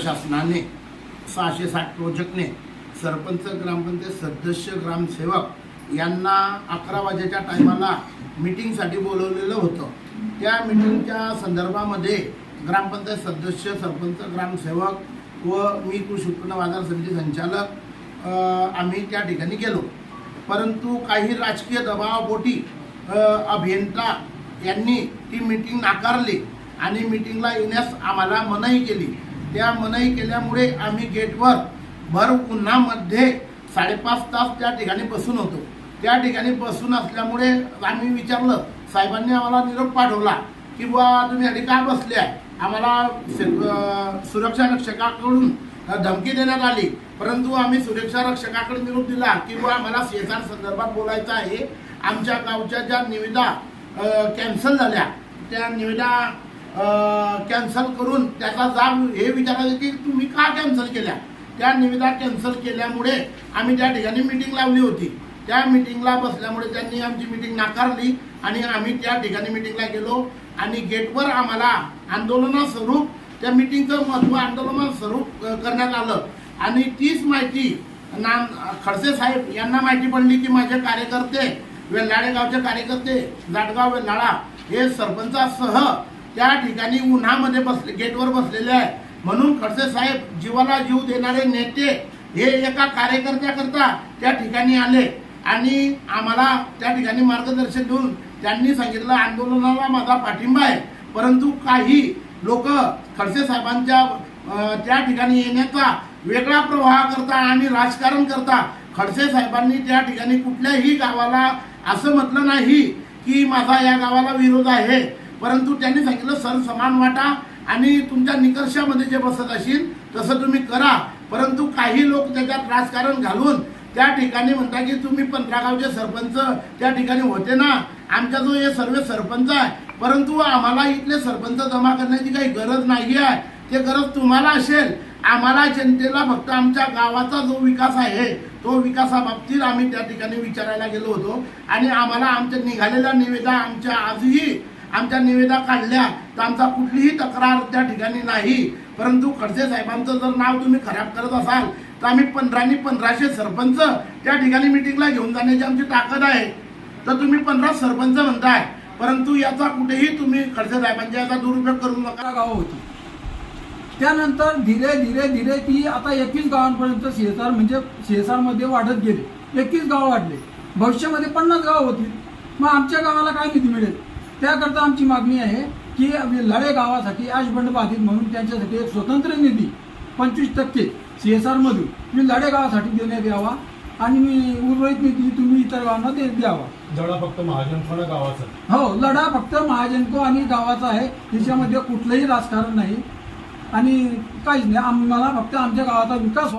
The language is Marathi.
प्रशासनाने सहाशे साठ प्रोजेक्टने सरपंच ग्रामपंचायत सदस्य ग्रामसेवक यांना अकरा वाजेच्या टायमाला मीटिंगसाठी बोलवलेलं होतं. त्या मीटिंगच्या संदर्भामध्ये ग्रामपंचायत सदस्य सरपंच ग्रामसेवक व मी कृषी उत्पन्न बाजार समिती संचालक आम्ही त्या ठिकाणी गेलो. परंतु काही राजकीय दबावापोटी अभियंता यांनी ती मीटिंग नाकारली आणि मीटिंगला येण्यास आम्हाला मनाई केली. त्या मनाई केल्यामुळे आम्ही गेटवर भर उन्हामध्ये साडेपाच तास त्या ठिकाणी बसून होतो. त्या ठिकाणी बसून असल्यामुळे आम्ही विचारलं साहेबांनी आम्हाला निरोप पाठवला की बा तुम्ही आधी का बसले आहे आम्हाला सुरक्षा रक्षकाकडून धमकी देण्यात आली. परंतु आम्ही सुरक्षा रक्षकाकडे निरोप दिला की बा आम्हाला शेजार संदर्भात बोलायचं आहे. आमच्या गावच्या ज्या निविदा कॅन्सल झाल्या त्या निविदा कॅन्सल करून त्याचा जाब हे विचारायचं की तुम्ही का कॅन्सल केल्या? त्या निविदा कॅन्सल केल्यामुळे आम्ही त्या ठिकाणी मिटिंग लावली होती त्या मिटिंगला बसल्यामुळे त्यांनी आमची मिटिंग नाकारली आणि आम्ही त्या ठिकाणी मिटिंगला गेलो आणि गेटवर आम्हाला आंदोलनास्वरूप त्या मिटिंगचं महत्त्व आंदोलनास्वरूप करण्यात आलं. आणि तीच माहिती ना खडसे साहेब यांना माहिती पडली की माझे कार्यकर्ते वेल्लाडे गावचे कार्यकर्ते जाटगाव वेल्हाळा हे सरपंचासह त्या ठिकाणी उन्हामध्ये बसले गेटवर बसलेले आहे. म्हणून खडसे साहेब जीवाला जीव देणारे नेते हे एका कार्यकर्त्याकरता त्या ठिकाणी आले. आणि आम्हाला त्या ठिकाणी मार्गदर्शन देऊन त्यांनी सांगितलं आंदोलनाला माझा पाठिंबा आहे. परंतु काही लोक खडसे साहेबांच्या त्या ठिकाणी येण्याचा वेगळा प्रवाह करता आणि राजकारण करता खडसे साहेबांनी त्या ठिकाणी कुठल्याही गावाला असं म्हटलं नाही की माझा या गावाला विरोध आहे. परंतु त्यांनी सांगितलं सर समान वाटा आणि तुमच्या निकर्षामध्ये जे बसत असेल तसं तुम्ही करा. परंतु काही लोक त्याच्यात राजकारण घालून त्या ठिकाणी म्हणता की तुम्ही पंधरा गावचे सरपंच त्या ठिकाणी होते ना. आमच्या जो हे सर्व सरपंच आहे. परंतु आम्हाला इथले सरपंच जमा करण्याची काही गरज नाही आहे. ते गरज तुम्हाला असेल. आम्हाला जनतेला फक्त आमच्या गावाचा जो विकास आहे तो विकासाबाबतीत आम्ही त्या ठिकाणी विचारायला गेलो होतो. आणि आम्हाला आमच्या निघालेल्या निवेदा आमच्या आजही आमच्या निवेदा काढल्या तर आमचा कुठलीही तक्रार त्या ठिकाणी नाही. परंतु खडसे साहेबांचं जर नाव तुम्ही खराब करत असाल तर आम्ही पंधरानी पंधराशे सरपंच त्या ठिकाणी मिटिंगला घेऊन जाण्याची आमची ताकद आहे. तर तुम्ही पंधरा सरपंच म्हणताय परंतु याचा कुठेही तुम्ही खडसे साहेबांच्या याचा दुरुपयोग करू नका. अकरा गावं होती. त्यानंतर धीरे धीरे धीरे ती आता एकवीस गावांपर्यंत सीएसआर म्हणजे सीएसआर वाढत गेले. एकवीस गावं वाढले. भविष्यामध्ये पन्नास गावं होतील. मग आमच्या गावाला काय निधी मिळेल? त्याकरता आमची मागणी आहे की लढे गावासाठी आशबंड बाधित म्हणून त्यांच्यासाठी एक स्वतंत्र निधी पंचवीस टक्के सी एस आरमधून मी लढे गावासाठी देण्यात यावा आणि मी उर्वरित निधी तुम्ही इतर गावांना दे द्यावा. जवळ फक्त महाजनपणा गावाचा. हो लढा फक्त महाजनको आणि गावाचा आहे. त्याच्यामध्ये कुठलंही राजकारण नाही. आणि काहीच नाही. आम्हाला फक्त आमच्या गावाचा विकास